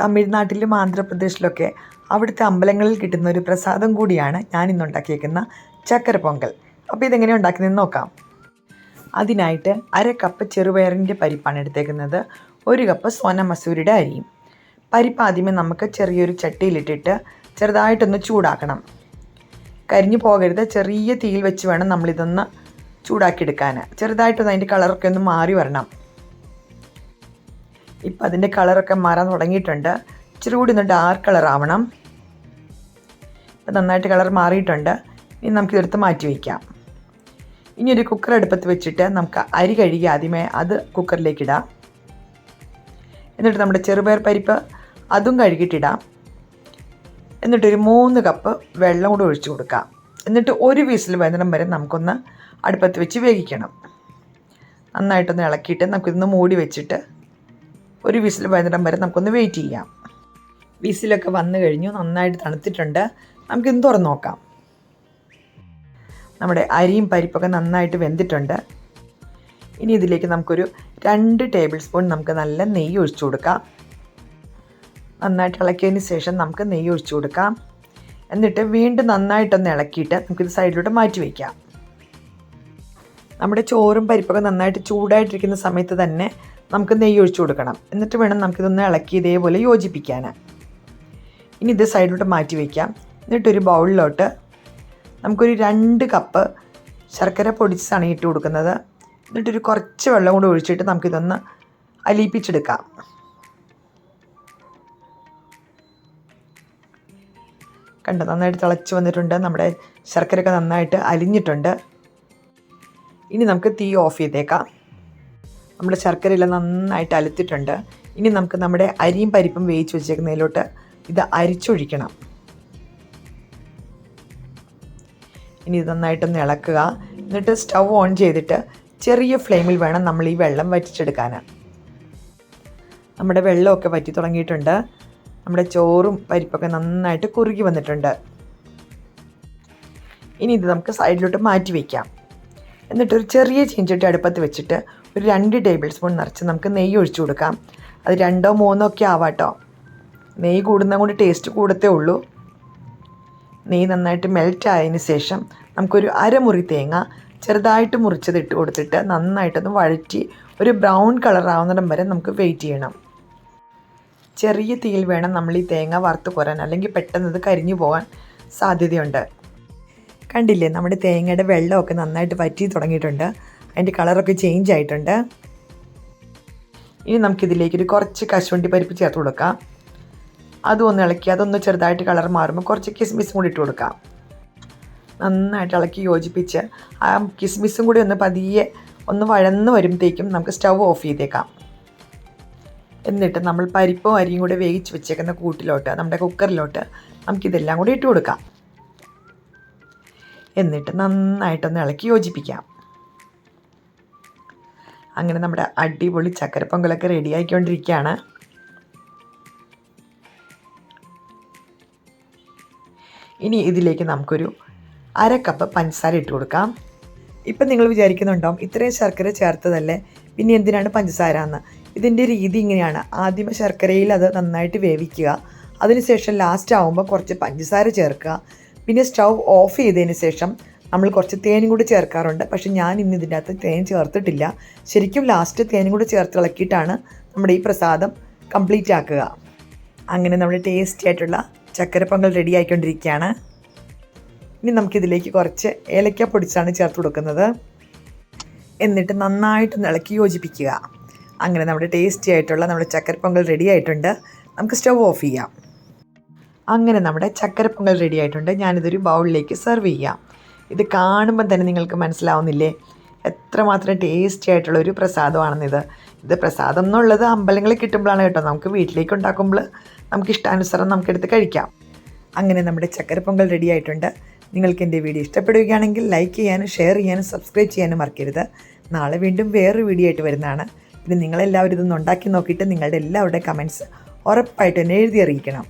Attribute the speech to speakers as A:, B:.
A: തമിഴ്നാട്ടിലും ആന്ധ്രാപ്രദേശിലൊക്കെ അവിടുത്തെ അമ്പലങ്ങളിൽ കിട്ടുന്ന ഒരു പ്രസാദം കൂടിയാണ് ഞാൻ ഇന്ന് ഉണ്ടാക്കിയേക്കുന്ന ചക്കര പൊങ്കൽ അപ്പോൾ ഇതെങ്ങനെ ഉണ്ടാക്കുന്നതെന്ന് നോക്കാം. അതിനായിട്ട് അര കപ്പ് ചെറുപയറിന്റെ പരിപ്പാണ് എടുത്തേക്കുന്നത്. ഒരു കപ്പ് സോന മസൂരിയുടെ അരിയും. പരിപ്പ് ആദ്യമേ നമുക്ക് ചെറിയൊരു ചട്ടിയിലിട്ടിട്ട് ചെറുതായിട്ടൊന്ന് ചൂടാക്കണം. കരിഞ്ഞു പോകരുത്. ചെറിയ തീയിൽ വെച്ച് വേണം നമ്മളിതൊന്ന് ചൂടാക്കിയെടുക്കാൻ ചെറുതായിട്ടൊന്ന് അതിന്റെ കളറൊക്കെ ഒന്ന് മാറി വരണം. ഇപ്പം അതിന്റെ കളറൊക്കെ മാറാൻ തുടങ്ങിയിട്ടുണ്ട്. ഇച്ചിരി കൂടി ഒന്ന് ഡാർക്ക് കളർ ആവണം. ഇപ്പം നന്നായിട്ട് കളർ മാറിയിട്ടുണ്ട്. ഇനി നമുക്കിതെടുത്ത് മാറ്റി വയ്ക്കാം. ഇനി ഒരു കുക്കർ അടുപ്പത്ത് വെച്ചിട്ട് നമുക്ക് അരി കഴുകി ആദ്യമേ അത് കുക്കറിലേക്ക് ഇടാം. എന്നിട്ട് നമ്മുടെ ചെറുപയർ പരിപ്പ് അതും കഴുകിയിട്ടിടാം എന്നിട്ടൊരു മൂന്ന് കപ്പ് വെള്ളം കൂടെ ഒഴിച്ചു കൊടുക്കാം. എന്നിട്ട് ഒരു വീസിൽ വരുന്നിടം വരെ നമുക്കൊന്ന് അടുപ്പത്ത് വെച്ച് വേവിക്കണം. നന്നായിട്ടൊന്ന് ഇളക്കിയിട്ട് നമുക്കിതൊന്ന് മൂടി വെച്ചിട്ട് ഒരു വിസിൽ വൈകുന്നേരം വരെ നമുക്കൊന്ന് വെയിറ്റ് ചെയ്യാം. വിസിലൊക്കെ വന്നു കഴിഞ്ഞു നന്നായിട്ട് തണുത്തിട്ടുണ്ട്. നമുക്കിന്ന് തുറന്ന് നോക്കാം. നമ്മുടെ അരിയും പരിപ്പൊക്കെ നന്നായിട്ട് വെന്തിട്ടുണ്ട്. ഇനി ഇതിലേക്ക് നമുക്കൊരു രണ്ട് ടേബിൾ സ്പൂൺ നമുക്ക് നല്ല നെയ്യ് ഒഴിച്ചു കൊടുക്കാം. നന്നായിട്ട് ഇളക്കിയതിന് ശേഷം നമുക്ക് നെയ്യ് ഒഴിച്ചു കൊടുക്കാം. എന്നിട്ട് വീണ്ടും നന്നായിട്ടൊന്ന് ഇളക്കിയിട്ട് നമുക്കിത് സൈഡിലോട്ട് മാറ്റി വയ്ക്കാം നമ്മുടെ ചോറും പരിപ്പൊക്കെ നന്നായിട്ട് ചൂടായിട്ടിരിക്കുന്ന സമയത്ത് തന്നെ നമുക്ക് നെയ്യ് ഒഴിച്ചു കൊടുക്കണം. എന്നിട്ട് വേണം നമുക്കിതൊന്ന് ഇളക്കി ഇതേപോലെ യോജിപ്പിക്കാൻ. ഇനി ഇത് സൈഡിലോട്ട് മാറ്റി വയ്ക്കാം. എന്നിട്ടൊരു ബൗളിലോട്ട് നമുക്കൊരു രണ്ട് കപ്പ് ശർക്കര പൊടിച്ചാണ് ഇട്ട് കൊടുക്കുന്നത്. എന്നിട്ടൊരു കുറച്ച് വെള്ളം കൂടി ഒഴിച്ചിട്ട് നമുക്കിതൊന്ന് അലിയിപ്പിച്ചെടുക്കാം. കണ്ടോ നന്നായിട്ട് തിളച്ച് വന്നിട്ടുണ്ട്. നമ്മുടെ ശർക്കരയൊക്കെ നന്നായിട്ട് അലിഞ്ഞിട്ടുണ്ട്. ഇനി നമുക്ക് തീ ഓഫ് ചെയ്തേക്കാം. നമ്മുടെ ശർക്കരയെല്ലാം നന്നായിട്ട് അലുത്തിട്ടുണ്ട് ഇനി നമുക്ക് നമ്മുടെ അരിയും പരിപ്പും വേവിച്ച് വെച്ചേക്കുന്നതിലോട്ട് ഇത് അരിച്ചൊഴിക്കണം. ഇനി ഇത് നന്നായിട്ടൊന്ന് ഇളക്കുക. എന്നിട്ട് സ്റ്റൗ ഓൺ ചെയ്തിട്ട് ചെറിയ ഫ്ലെയിമിൽ വേണം നമ്മൾ ഈ വെള്ളം വറ്റിച്ചെടുക്കാൻ. നമ്മുടെ വെള്ളമൊക്കെ വറ്റി തുടങ്ങിയിട്ടുണ്ട്. നമ്മുടെ ചോറും പരിപ്പൊക്കെ നന്നായിട്ട് കുറുകി വന്നിട്ടുണ്ട്. ഇനി ഇത് നമുക്ക് സൈഡിലോട്ട് മാറ്റി വയ്ക്കാം എന്നിട്ടൊരു ചെറിയ ചീഞ്ചട്ടി അടുപ്പത്ത് വെച്ചിട്ട് ഒരു രണ്ട് ടേബിൾ സ്പൂൺ നിറച്ച് നമുക്ക് നെയ്യ് ഒഴിച്ചു കൊടുക്കാം. അത് രണ്ടോ മൂന്നോ ഒക്കെ ആവാട്ടോ. നെയ്യ് കൂടുന്ന കൊണ്ട് ടേസ്റ്റ് കൂടത്തേ ഉള്ളൂ. നെയ്യ് നന്നായിട്ട് മെൽറ്റ് ആയതിന് ശേഷം നമുക്കൊരു അരമുറി തേങ്ങ ചെറുതായിട്ട് മുറിച്ചത് ഇട്ട് കൊടുത്തിട്ട് നന്നായിട്ടൊന്ന് വഴറ്റി ഒരു ബ്രൗൺ കളർ ആവുന്നിടം വരെ നമുക്ക് വെയിറ്റ് ചെയ്യണം. ചെറിയ തീയിൽ വേണം നമ്മൾ ഈ തേങ്ങ വറുത്ത് കോരാൻ അല്ലെങ്കിൽ പെട്ടെന്ന് ഇത് കരിഞ്ഞു പോകാൻ സാധ്യതയുണ്ട്. കണ്ടില്ലേ നമ്മുടെ തേങ്ങയുടെ വെള്ളമൊക്കെ നന്നായിട്ട് വറ്റി തുടങ്ങിയിട്ടുണ്ട്. അതിന്റെ കളറൊക്കെ ചേഞ്ച് ആയിട്ടുണ്ട്. ഇനി നമുക്കിതിലേക്കൊരു കുറച്ച് കശുവണ്ടി പരിപ്പ് ചേർത്ത് കൊടുക്കാം. അതും ഒന്ന് ഇളക്കി അതൊന്ന് ചെറുതായിട്ട് കളർ മാറുമ്പോൾ കുറച്ച് കിസ്മിസും കൂടി ഇട്ട് കൊടുക്കാം. നന്നായിട്ട് ഇളക്കി യോജിപ്പിച്ച് ആ കിസ്മിസും കൂടി ഒന്ന് പതിയെ ഒന്ന് വഴന്ന് വരുമ്പോഴത്തേക്കും നമുക്ക് സ്റ്റൗ ഓഫ് ചെയ്തേക്കാം. എന്നിട്ട് നമ്മൾ പരിപ്പും അരിയും കൂടി വേവിച്ച് വെച്ചേക്കുന്ന കൂട്ടിലോട്ട് നമ്മുടെ കുക്കറിലോട്ട് നമുക്കിതെല്ലാം കൂടി ഇട്ട് കൊടുക്കാം. എന്നിട്ട് നന്നായിട്ടൊന്ന് ഇളക്കി യോജിപ്പിക്കാം. അങ്ങനെ നമ്മുടെ അടിപൊളി ചക്കരപ്പൊങ്കലൊക്കെ റെഡി ആയിക്കൊണ്ടിരിക്കുകയാണ്. ഇനി ഇതിലേക്ക് നമുക്കൊരു അര കപ്പ് പഞ്ചസാര ഇട്ട് കൊടുക്കാം. ഇപ്പം നിങ്ങൾ വിചാരിക്കുന്നുണ്ടാവും ഇത്രയും ശർക്കര ചേർത്തതല്ലേ? പിന്നെ എന്തിനാണ് പഞ്ചസാര എന്ന്? ഇതിന്റെ രീതി ഇങ്ങനെയാണ്. ആദ്യം ശർക്കരയിൽ അത് നന്നായിട്ട് വേവിക്കുക. അതിനുശേഷം ലാസ്റ്റ് ആകുമ്പോൾ കുറച്ച് പഞ്ചസാര ചേർക്കുക. പിന്നെ സ്റ്റൗ ഓഫ് ചെയ്തതിന് ശേഷം നമ്മൾ കുറച്ച് തേനും കൂടി ചേർക്കാറുണ്ട്. പക്ഷേ ഞാൻ ഇന്ന് ഇതിന്റെ അകത്ത് തേൻ ചേർത്തിട്ടില്ല. ശരിക്കും ലാസ്റ്റ് തേനും കൂടി ചേർത്ത് ഇളക്കിയിട്ടാണ് നമ്മുടെ ഈ പ്രസാദം കംപ്ലീറ്റ് ആക്കുക. അങ്ങനെ നമ്മുടെ ടേസ്റ്റി ആയിട്ടുള്ള ചക്കര പൊങ്കൽ റെഡി ആയിക്കൊണ്ടിരിക്കുകയാണ്. ഇനി നമുക്കിതിലേക്ക് കുറച്ച് ഏലക്ക പൊടിച്ചാണ് ചേർത്ത് കൊടുക്കുന്നത്. എന്നിട്ട് നന്നായിട്ടൊന്ന് ഇളക്കി യോജിപ്പിക്കുക. അങ്ങനെ നമ്മുടെ ടേസ്റ്റി ആയിട്ടുള്ള നമ്മുടെ ചക്കര പൊങ്കൽ റെഡി ആയിട്ടുണ്ട്. നമുക്ക് സ്റ്റവ് ഓഫ് ചെയ്യാം. അങ്ങനെ നമ്മുടെ ചക്കര പൊങ്കൽ റെഡി ആയിട്ടുണ്ട്. ഞാനിതൊരു ബൗളിലേക്ക് സെർവ് ചെയ്യാം. ഇത് കാണുമ്പോൾ തന്നെ നിങ്ങൾക്ക് മനസ്സിലാവുന്നില്ലേ? എത്രമാത്രം ടേസ്റ്റി ആയിട്ടുള്ള ഒരു പ്രസാദമാണെന്നിത്. ഇത് പ്രസാദം എന്നുള്ളത് അമ്പലങ്ങളിൽ കിട്ടുമ്പോഴാണ് കേട്ടോ. നമുക്ക് വീട്ടിലേക്ക് ഉണ്ടാക്കുമ്പോൾ നമുക്ക് ഇഷ്ടാനുസരണം നമുക്കെടുത്ത് കഴിക്കാം. അങ്ങനെ നമ്മുടെ ചക്കര പൊങ്കൽ റെഡി ആയിട്ടുണ്ട്. നിങ്ങൾക്ക് എന്റെ വീഡിയോ ഇഷ്ടപ്പെടുകയാണെങ്കിൽ ലൈക്ക് ചെയ്യാനും ഷെയർ ചെയ്യാനും സബ്സ്ക്രൈബ് ചെയ്യാനും മറക്കരുത്. നാളെ വീണ്ടും വേറൊരു വീഡിയോ ആയിട്ട് വരുന്നതാണ്. പിന്നെ നിങ്ങളെല്ലാവരും ഇതൊന്ന് ഉണ്ടാക്കി നോക്കിയിട്ട് നിങ്ങളുടെ എല്ലാവരുടെ കമൻസ് ഉറപ്പായിട്ട് എന്നെ എഴുതി അറിയിക്കണം.